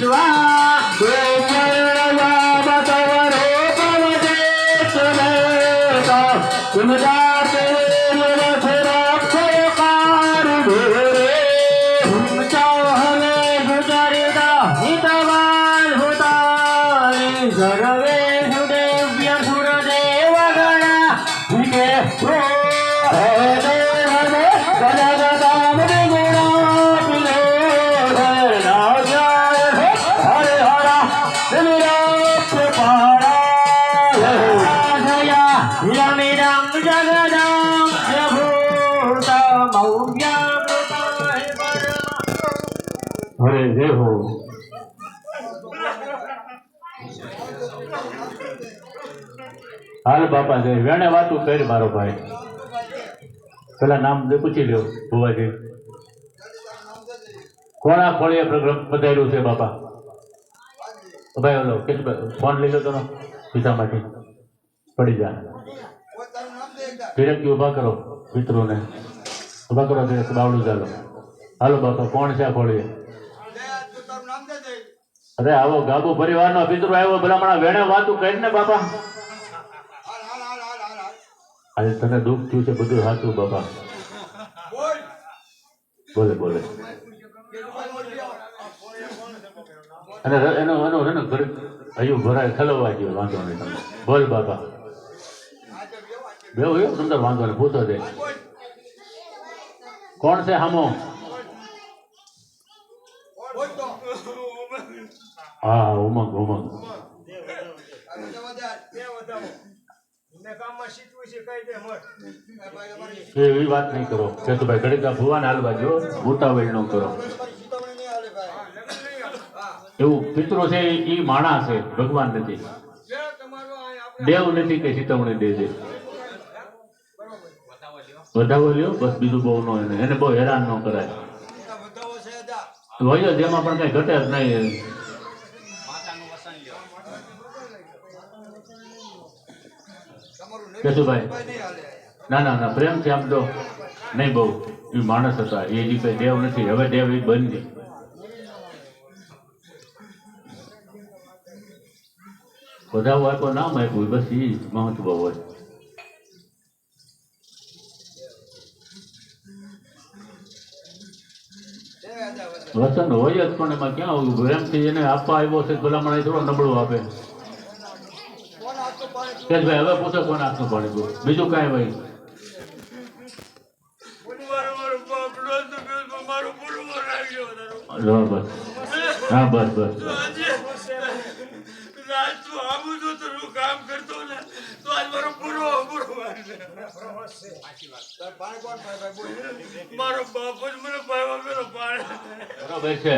દેવી પ્રભૂતા જય હો. હાલ બાપા જય વેણે વાતું કરી મારો ભાઈ. પેલા નામ પૂછી લ્યો, ભુવાજી. કોણા ખોળીએ પ્રોગ્રામ પધાર્યું છે બાપા? ભાઈ, ઓલો ફોન લઈ લો તમે પિતામાંથી પડી જા. ફિરકી ઊભા કરો, મિત્રોને. ઊભા કરો બાવડું ચાલો. હાલો બાપા, કોણ છે આ ખોળીએ અરે આવો, ગાબુ પરિવારનો પિતૃ આવ્યો, ભલામણા વેણે વાતું કરીને બાપા. આજે તને દુઃખ થયું છે, બધું સાચું બાપા. બોલે બોલે. અને એનો એનો એનો હજુ ભરાય ખલવવા ગયો વાંધો નહીં. તમે બોલ બાપા. એવો સુંદર વાંધો નહીં, પૂછો દે કોણ છે હામો? હા, ઉમંગ ઉમંગ. એવી વાત નહીં કરો. કેતુભાઈ ઘડીકા ભુવાને હાલવા જો ઉતાવળ નો કરો. એવું પિતરો છે એ માણા છે, ભગવાન નથી. દેવ નથી કે ચિતવણી દે છે વધાવો લ્યો, બસ બીજું બહુ ન એને બહુ હેરાન ન કરાય. વયો જેમાં પણ કઈ ઘટે જ નહીં કેશુભાઈ, ના ના ના, પ્રેમથી આમ તો નહીં બહુ. એ માણસ હતા, એ જે કઈ દેવ નથી. હવે દેવ એ બની બધા આપ્યો નામ આપ્યું બસ એ મહત્વ હોય. વસન હોય જ પણ એમાં ક્યાં આવ્યું પ્રેમથી એને આપવા આવ્યો છે ભલામણ એ થોડો નબળો આપે. કે ભાઈ હવે પૂછો કોણ હાથનું પાણી દો બીજું કાંઈ ભાઈ હા બસ. હા બસ. બરોબર છે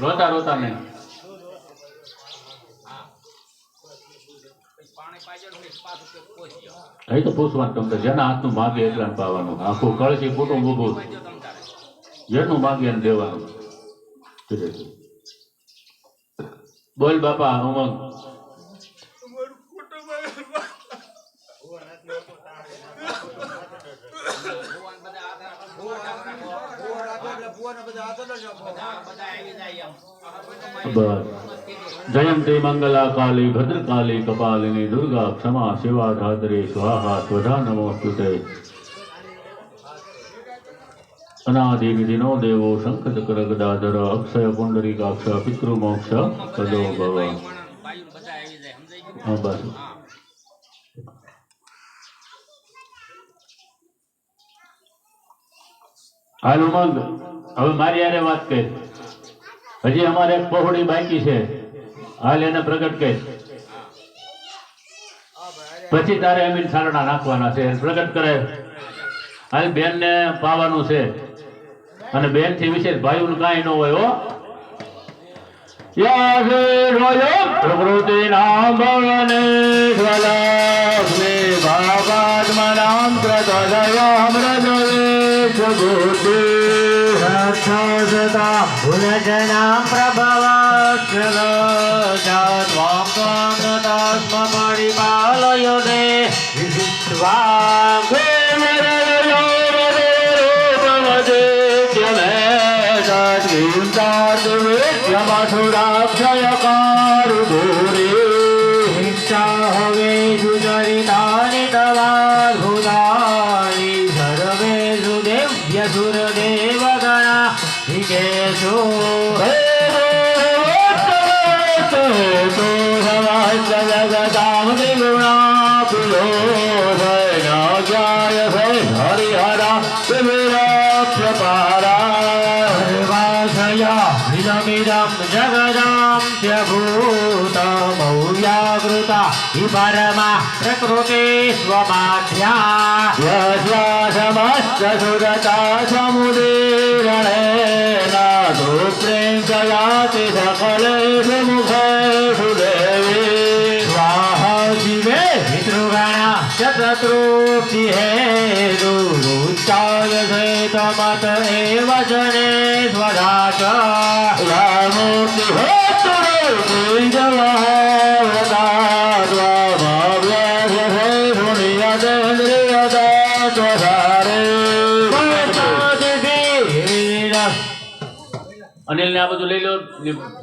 રોતા રોતા મેં અહીં તો પૂછવાનું તમને, જેના હાથનું માગે એટલા પાવાનું આખું કળશી કુટુંબ ઊભું જેનું માગે એને દેવાનું. બોલ બાપા ઉમંગ જયંતિ મંગલા કાલી ભદ્રકાલી, કપાલિની, દુર્ગા, ક્ષમા શિવા ધાત્રી સ્વાહા સ્વધા નમોસ્તુતે. અનાદિ દેવો શંખ ચક્ર ગદાધર અક્ષય પુંડરીકાક્ષ પિતૃમોક્ષ પદો ભવ હાલ ઉમંગ હવે મારી યારે વાત કહે હજી અમારે એક પહોળી બાકી છે હાલ એને પ્રગટ કહે પછી તારે અમીન સારણા નાખવાના છે પ્રગટ કરે હાલ બેન ને પાવાનું છે અને બેનથી વિશેષ ભાઈઓનું કાંઈ ન હોય હો. પ્રકૃતિ નામ ભવને સ્વલક્ષ્મી ભાવાત્મનામ Hey. हिपरमा प्रकृते स्वमाध्या यस्या समस्त सुरता समुदीरणेन सूत्रेण जयाति सकलेषु मुखेषु देवी स्वाहा शिवे पितृगणा च हे हेतु उच्चाय सेतमत एव जनेश्वरा च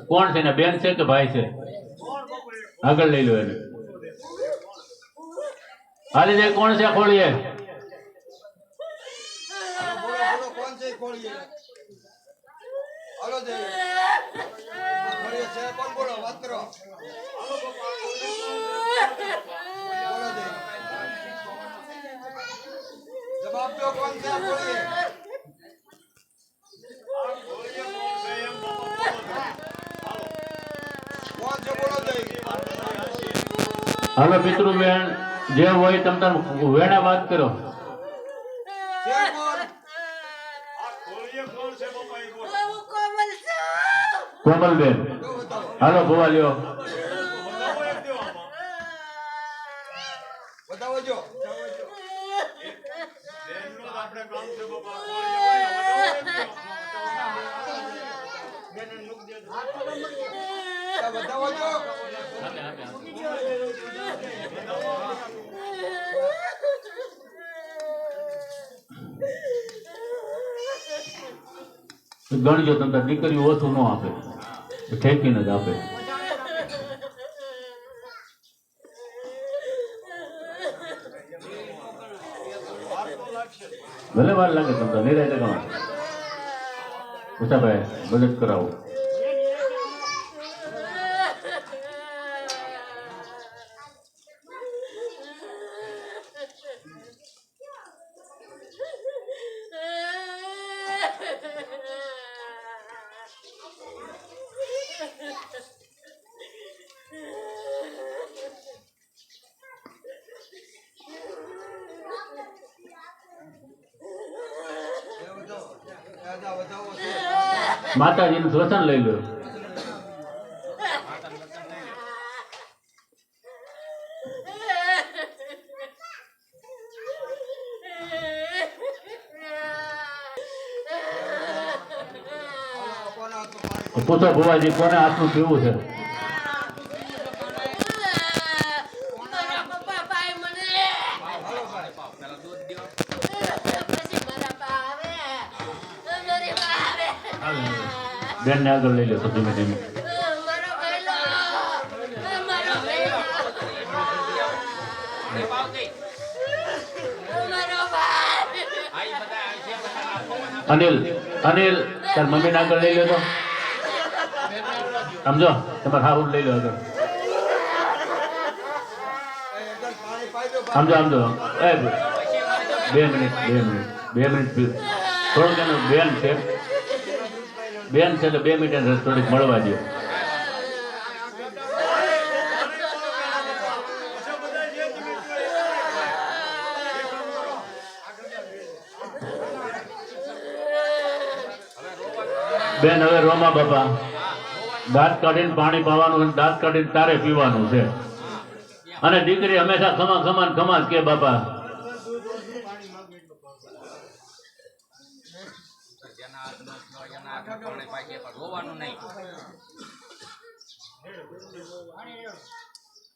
કોણ છે ને, બેન છે કે ભાઈ છે? આગળ લઈ લો એને. હાલી જાય, કોણ છે બોલો કોણ છે ખોલીએ હાલો જય ખોલીએ છે કોણ બોલો વાત કરો બોલો જય જવાબ દો કોણ છે ખોલીએ કોણ છે બોલો જય હાલો પિતૃ બેન જે હોય તમ તાર વેણા વાત કરો. કોમલબેન કોમલ બેન. હાલો ભોવા લ્યો બતાવો જો બતાવો જો ગણજો તમ તાર દીકરીઓ ઓછું ન આપે. ઠેકીને જ આપે. ભલે વાર લાગે તમ તાર નિરાયતે ગણો. ઉષાભાઈ, મદદ કરાવો એ બતાવો દાદા બતાવો છે માતાજીનું શ્વસન લઈ લો પૂછો ભુવાજી, કોને હાથનું પીવું છે? બેન ને આગળ લઈ લો તો ધીમે ધીમે અનિલ અનિલ, તાર મમ્મી ના આગળ લઈ લો તો. સમજો તમે ખાવું લઈ લો આગળ સમજો સમજો બે મિનિટ બે મિનિટ બે મિનિટ થોડુંક એનું બેન છે બેન છે તો બે મિનિટ થોડીક મળવા દો બેન હવે રોમા બાપા દાંત કાઢીને પાણી પાવાનું અને દાંત કાઢીને તારે પીવાનું છે. અને દીકરી હંમેશા ખમા ખમા ને ખમા કે બાપા. જેના હાથમાં હોય એના હાથમાં પાણી પાઈએ પણ રોવાનું નહીં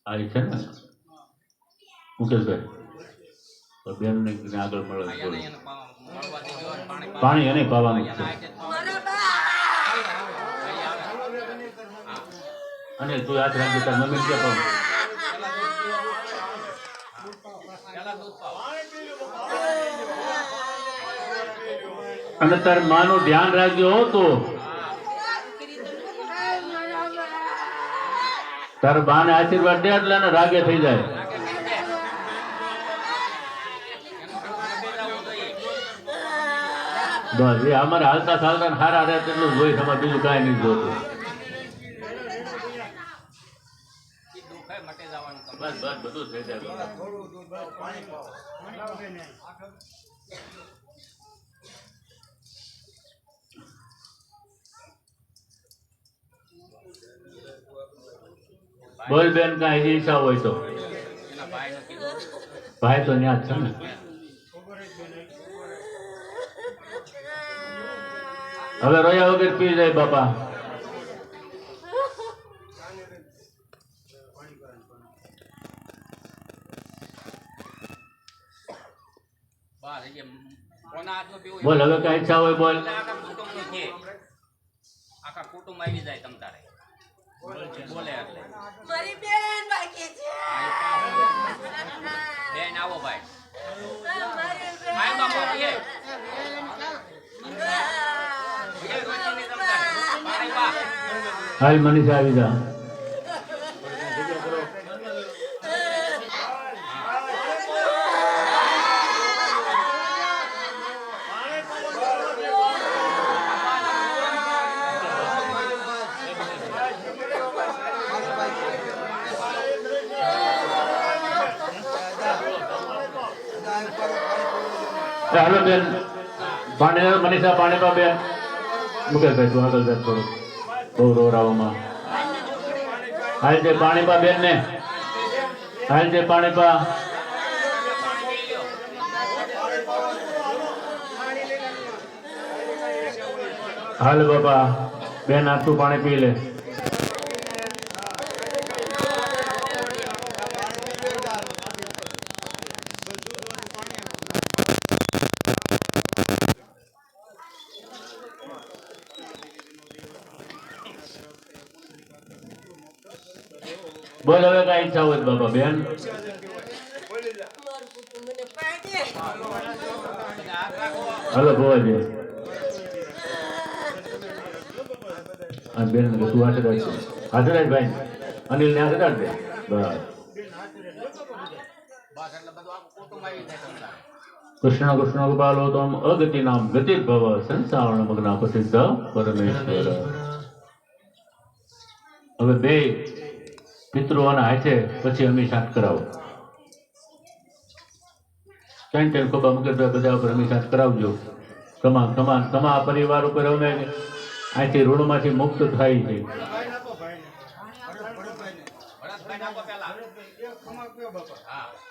આ છે ને મુકેશભાઈ બેન ને આગળ મળે પાણી એને પાવાનું છે હાથે જ મારો બા ભાઈ આવે. અને તું યાદ રાખજે, તાર મમ્મી કે પણ અને તાર માનું ધ્યાન રાખજો હો તો. તાર બાને આશીર્વાદ દે એટલે રાગે થઈ જાય. બસ, એ અમારે હાલતા ચાલતા હારા રહે તેટલું જોઈ તમારે બીજું કાંઈ નહીં જોતું. બસ બસ બધું થઈ જાય થોડું દૂધ પાણી બોલ બેન કઈ જે ઈચ્છા હોય તો. ભાઈ તો ન્યા છે ને. હવે રોયા વગર પી જાય બાપા બહાર એ કોના હાથનું પીવું બોલ હવે કઈ ઈચ્છા હોય બોલ. આખા કુટુંબ આવી જાય તમ તારે. બોલે એટલે. મારી બેન બાકી છે. બેન આવો ભાઈ. મારી બાપા હાલ મનીષા આવી જા એ હાલો બેન પાણી મનીષા પાણી બે બેન. મુકેશભાઈ, તું આગળ જા થોડું બહુ રોરાવામાં હાલ જે પાણી પા બેન ને હાલ જે પાણી પા. હાલ બાપા, બેન આટલું પાણી પી લે. હોય બાપા બેન હલો ભોવાજી બેન તું હાથે રાખ હાથે રાખ ભાઈ અનિલ ને હાથે રાખ દે કૃષ્ણ કૃષ્ણ ગોપાલો તમ અગતિ નામ ગતિ ભવ સંસારણ મગ્ન પ્રસિદ્ધ પરમેશ્વર હવે બે પિતૃઓના હાથે પછી અમીષાટ કરાવો. ત્રણ ત્રણ ખોબા મગજભાઈ બધા ઉપર અમીષાટ કરાવજો. તમામ તમામ તમામ પરિવાર ઉપર અમે અહીંથી ઋણમાંથી મુક્ત થાય છે.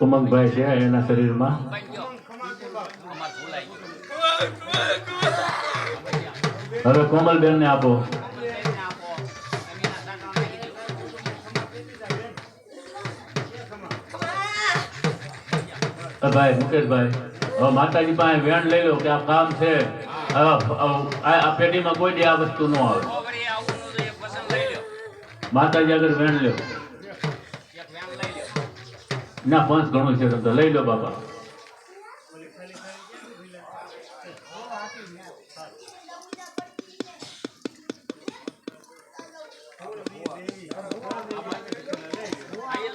ઉમંગભાઈ છે એના શરીરમાં. હવે કોમલબેન ને આપો. ભાઈ મુકેશભાઈ. હવે માતાજી પાસે વેણ લઈ લો કે આ કામ છે. આ પેઢીમાં કોઈ દી આ વસ્તુ ન આવે. માતાજી આગળ વેણ લ્યો. ના, પંચ ઘણું છે તો લઈ લો બાપા.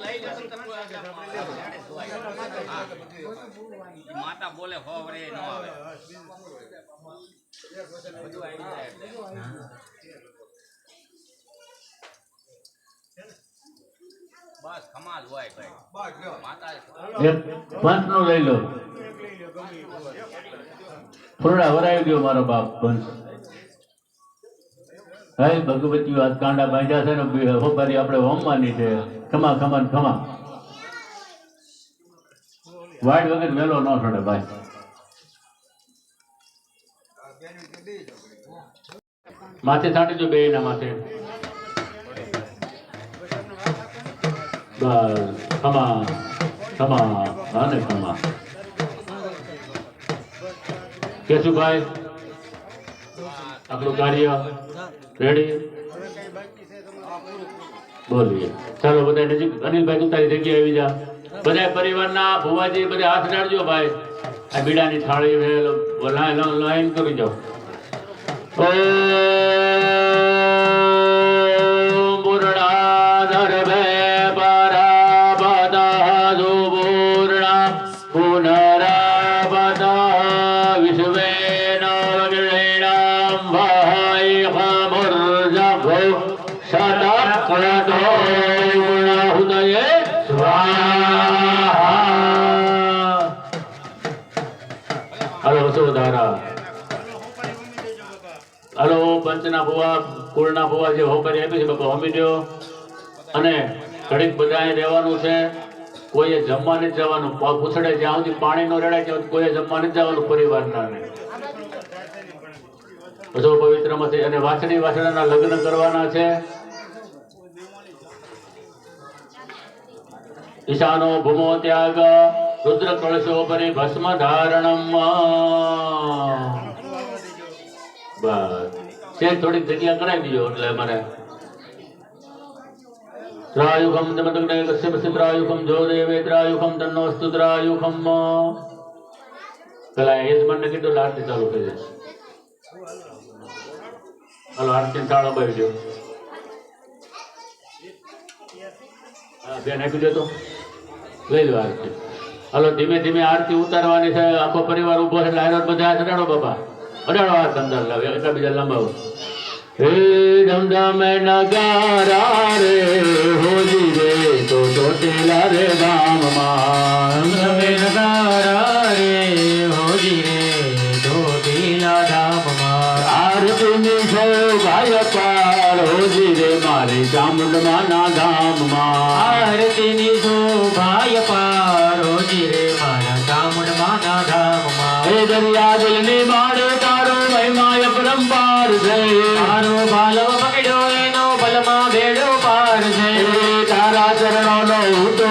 લઈ માતા બોલે હોવરે નો આવે. લઈ લો. પૂર્ણા વરાવી ગયો મારો બાપ પંચ હે, ભગવતીઓ આજ કાંડા બાંધ્યા છે ને હોબારી આપણે હોમવાની છે. ખમા ખમા ખમા. વાડ વગર વેલો ન છોડે ભાઈ માથે છાંટી દો બે ના માથે. બસ, ખમા ખમા અને ખમા. કેશુભાઈ આપણું કાર્ય રેડી બોલીએ. ચાલો બધા નજીક. અનિલભાઈ તારી જગ્યાએ આવી જા. બધા પરિવારના ભુવાજી બધે હાથ ડાળજો ભાઈ. આ બીડાની થાળી લાઈન કરી જાઓ કુળના ભુવા જે હોકારી આપી છે, બાપા હોમી દો અને ઘડીક બધાએ રહેવાનું છે. કોઈએ જમવા નથી જવાનું પૂછડે જ્યાં સુધી પાણી નો રેડાય ત્યાં કોઈએ જમવા નથી જવાનું પરિવારના બધું પવિત્રમાંથી અને વાછડી વાછડાના લગ્ન કરવાના છે. ઈશાનો ભૂમો ત્યાગ, રુદ્ર કળશો પરી ભસ્મ ધારણમ બસ. છે થોડીક જગ્યા કરાવી દીજો એટલે અમારે ત્રાયુખમ દમતગ્ને કશ્યપ સિદ્રાયુખમ જો દેવે ત્રાયુખમ તન્નો અસ્તુ ત્રાયુખમ પેલા યજમાન ને કીધું એટલે આરતી ચાલુ થઈ જશે હાલો આરતી તાળો બાવી દો હા, બેન આપી દો તો લઈ લો આરતી હાલો ધીમે ધીમે આરતી ઉતારવાની છે આખો પરિવાર ઊભો છે એટલે હારો બધા હાથ અડાડો બાપા કંદર લાવે એટલા બીજા લંબાવો હે ધમધમે ધમ નગારા રે હોજી રે તો ચોટેલા રે ગામમાં. ધમધમે નગારા રે હોજી રે ચોટેલા ધામમાં. આરતીની શોભાય પાર હોજી રે મારે ચામુંડમાના ધામમાં આરતીની શોભાય પાર હોજી રે મારા ચામુંડમાં ના ધામમાં હે દરિયા જલની મહિમાય પરંપાર છે મારો બાલવ પકડ્યો એનો બલમાં ભેડો પાર છે તારા ચરણો નો ઉતો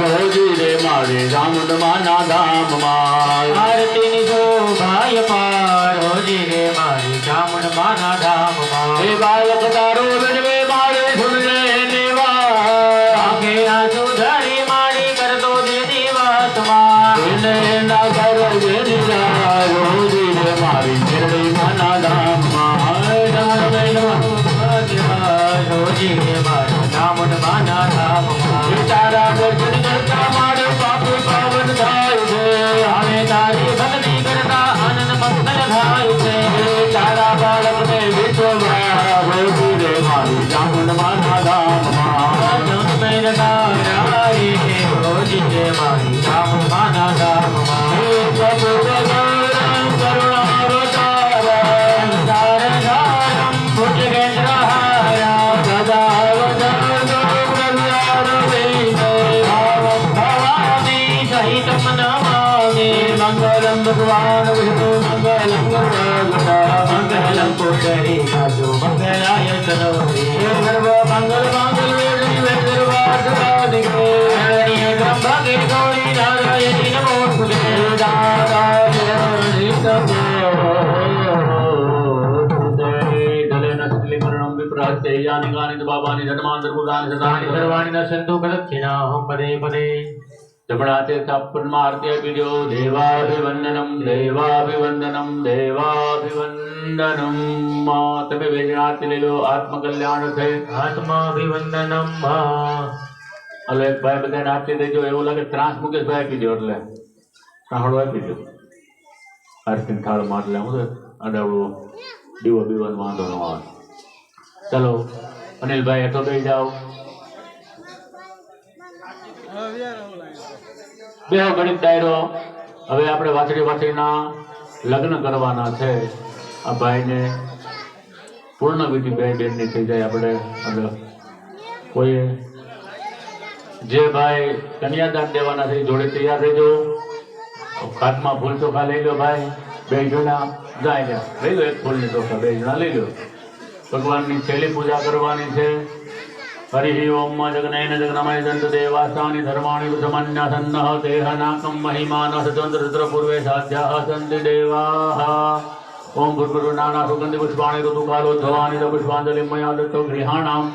હોજી રે મારે ચામુંડમાના ધામમાં આરતીની ભાઈ પાર હોજી રે મારી ચામુંડ ના ધામમાં હે બાલક તારો રજવે રે ગામમાં. ચામુંડ માના ધામમાં જન્મે નગારાએ હોજી રે મારી બાબાની ધર્માંતર દાની સર્વાણી દર્શંતુ પ્રદક્ષિણા હમ પદે પદે જમણા તે થાપનમાં આરતી આપી દો દેવાભિવંદનમ દેવાભિવંદનમ દેવાભિવંદનમ તમે બે જણ આરતી લો આત્મકલ્યાણ થઈ આત્માભિવંદનમ એટલે ભાઈ બધાને દેજો એવું લાગે ત્રાસ મુકેશભાઈ આપી દો એટલે સાંભળવા આપી દો આરતી થાળમાં એટલે હું અડાવડો દીવો બીવાનો વાંધો ન આવે. ચલો, અનિલભાઈ, હેઠો બે જાઓ. બેહો ગણિત ડાયરો. હવે આપણે વાછડી વાછડીના લગ્ન કરવાના છે. આ ભાઈને પૂર્ણ વિધિ બે બેનની થઈ જાય આપણે. આગળ કોઈ જે ભાઈ કન્યાદાન દેવાના છે જોડે તૈયાર રહેજો. હાથમાં ફૂલ ચોખા લઈ લો ભાઈ. બે જણા જાય લઈ લો એક ફૂલની ચોખા, બે જણા લઈ લો. ભગવાનની છેલ્લી પૂજા કરવાની છે. હરિ ઓમ જગનૈન જગનમય દંત દેવાસાની ધર્માણી સમન્યાસન્ન દેહ નાકમ મહિમાન સ્વતંત્ર રુદ્ર પૂર્વે સાધ્યા સંત દેવા ઓમ ભૂર્ભુર નાના સુગંધ પુષ્પાણી ઋતુકાલો ધવાની પુષ્પાંજલિ, મયા દત્તો ગૃહાણામ.